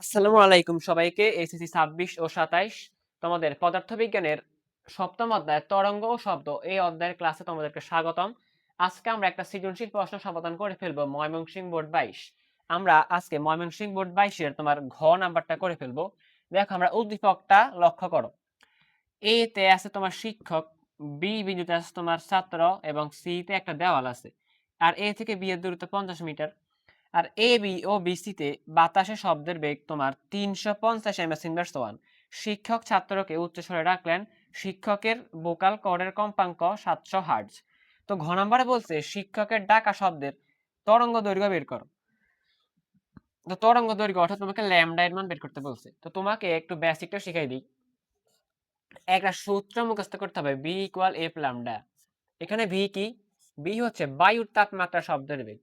আসসালামু আলাইকুম সবাইকে, এসএসসি ছাব্বিশ ও সাতাইশ। তোমাদের পদার্থবিজ্ঞানের সপ্তম অধ্যায়, তরঙ্গ ও শব্দ। এই অধ্যায়ের ক্লাসে তোমাদেরকে স্বাগতম। আজকে আমরা একটা সৃজনশীল প্রশ্ন সমাধান করে ফেলব, ময়মনসিংহ বোর্ড বাইশ। আমরা আজকে ময়মনসিংহ বোর্ড বাইশের তোমার ঘ নাম্বারটা করে ফেলব। দেখো, আমরা উদ্দীপকটা লক্ষ্য করো। এ তে আছে তোমার শিক্ষক বি বিন্দুতে আছে তোমার ছাত্র এবং সি তে একটা দেওয়াল আছে। আর এ থেকে বি এর দূরত্ব পঞ্চাশ মিটার। আর এ বি ও বিসিতে বাতাসে শব্দের বেগ তোমার তিনশো পঞ্চাশ এম এস ইনভার্স ওয়ান শিক্ষক ছাত্রকে উচ্চস্বরে ডাকলেন, শিক্ষকের বোকাল কর্ডের কম্পাঙ্ক সাতশো হার্জ তো ঘ নম্বরে বলছে, শিক্ষকের ডাকা শব্দের তরঙ্গ দৈর্ঘ্য বের করো। তো তরঙ্গ দৈর্ঘ্য অর্থাৎ তোমাকে ল্যামডা এর মান বের করতে বলছে। তো তোমাকে একটু বেসিকটা শিখাই দিই। একটা সূত্র মুখস্থ করতে হবে বি ইকুয়াল এফ ল্যামডা এখানে ভি কি? বি হচ্ছে বায়ুর তাপমাত্রা শব্দের বেগ।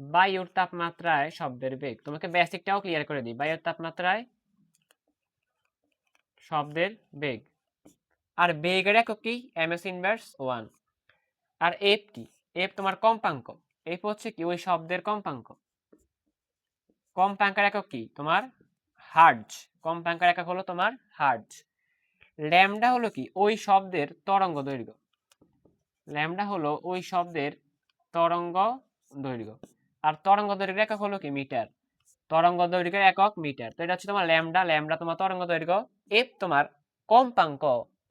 বায়ুর তাপমাত্রায় শব্দের বেগ। তোমাকে বেসিকটাও ক্লিয়ার করে দিই। বায়ুর তাপমাত্রায় শব্দের বেগ। আর বেগের একক কি? এম এস ইনভার্স ওয়ান আর এফ কি? এফ তোমার কম্পাঙ্ক। এফ হচ্ছে কি? ওই শব্দের কম্পাঙ্ক। কম্পাঙ্কের একক কি? তোমার হার্জ। কম্পাঙ্কের একক হলো তোমার হার্জ। ল্যামডা হলো কি? ওই শব্দের তরঙ্গ দৈর্ঘ্য। ল্যামডা হলো ওই শব্দের তরঙ্গ দৈর্ঘ্য। আর তরঙ্গ দৈর্ঘ্যের একক হলো কি? মিটার। তরঙ্গ দৈর্ঘ্যের একক মিটার। তো এটা হচ্ছে তোমার ল্যামডা। ল্যামডা তোমার তরঙ্গ দৈর্ঘ্য এফ তোমার কম্পাঙ্ক।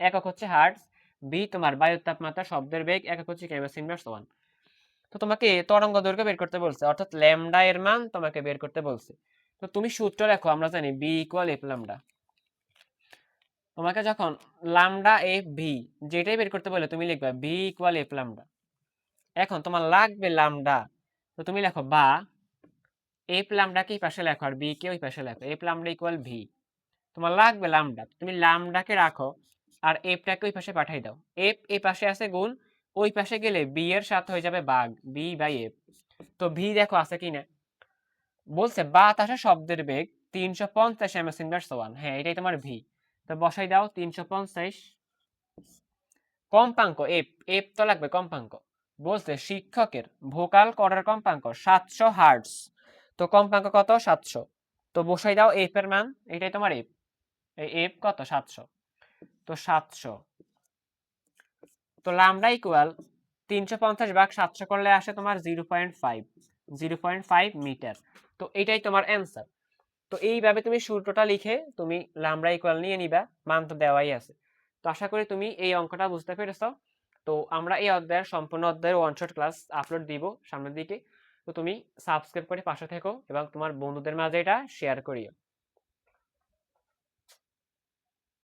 একক হচ্ছে হার্টস বি তোমার বায়ুর তাপমাত্রা, শব্দের বেগ। একক হচ্ছে কেমিস ইনভার্স ওয়ান তো তোমাকে তরঙ্গ দৈর্ঘ্য বের করতে বলছে। অর্থাৎ ল্যামডা এর মান তোমাকে বের করতে বলছে। তো তুমি সূত্র লেখো, আমরা জানি বি ইকুয়াল এফ ল্যামডা তোমাকে যখন লামডা এফ ভি যেটাই বের করতে বলে, তুমি লিখবা বি ইকুয়াল এফ লামডা এখন তোমার লাগবে লামডা তো তুমি লেখো বা এফ লামডাকে এই পাশে লেখো আর বি কে ওই পাশে লেখো। এ লামডা ইকুয়াল ভি তোমার লাগবে লামডা তুমি লামডাকে রাখো আর এফটাকে ওই পাশে পাঠাই দাও। এফ এই পাশে আছে গুণ, ওই পাশে গেলে বি এর সাথে হয়ে যাবে বাঘ বি বাই এফ তো ভি দেখো আছে কি না? বলছে বাতাসে শব্দের বেগ তিনশো পঞ্চাশ এম এস ইনভার্স ওয়ান হ্যাঁ এটাই তোমার ভি তো বসাই দাও তিনশো পঞ্চাশ। কম্পাঙ্ক এফ এফ তো লাগবে কম্পাঙ্ক। বলছে শিক্ষকের ভোকাল করার কম্পাঙ্ক সাতশো হার্টস। তো কম্পাঙ্ক কত? সাতশো। তো বসাই দাও এফ এর মান এটাই তোমার এফ এই এফ কত? সাতশো। তো সাতশো। তো লামডা ইকুয়াল তিনশো পঞ্চাশ ভাগ সাতশো করলে আসে তোমার zero point five. Zero point five meter. তো এটাই তোমার অ্যান্সার। তো এইভাবে তুমি সূত্রটা লিখে তুমি লামডা ইকুয়াল নিয়ে নিবা। মান তো দেওয়াই আছে। তো আশা করি তুমি এই অঙ্কটা বুঝতে পেরেছ। তো আমরা এই অধ্যায়ের সম্পূর্ণ অধ্যায়ের ওয়ান শট ক্লাস আপলোড দিব সামনের দিকে। তো তুমি সাবস্ক্রাইব করে পাশে থেকো এবং তোমার বন্ধুদের মাঝে এটা শেয়ার করিও।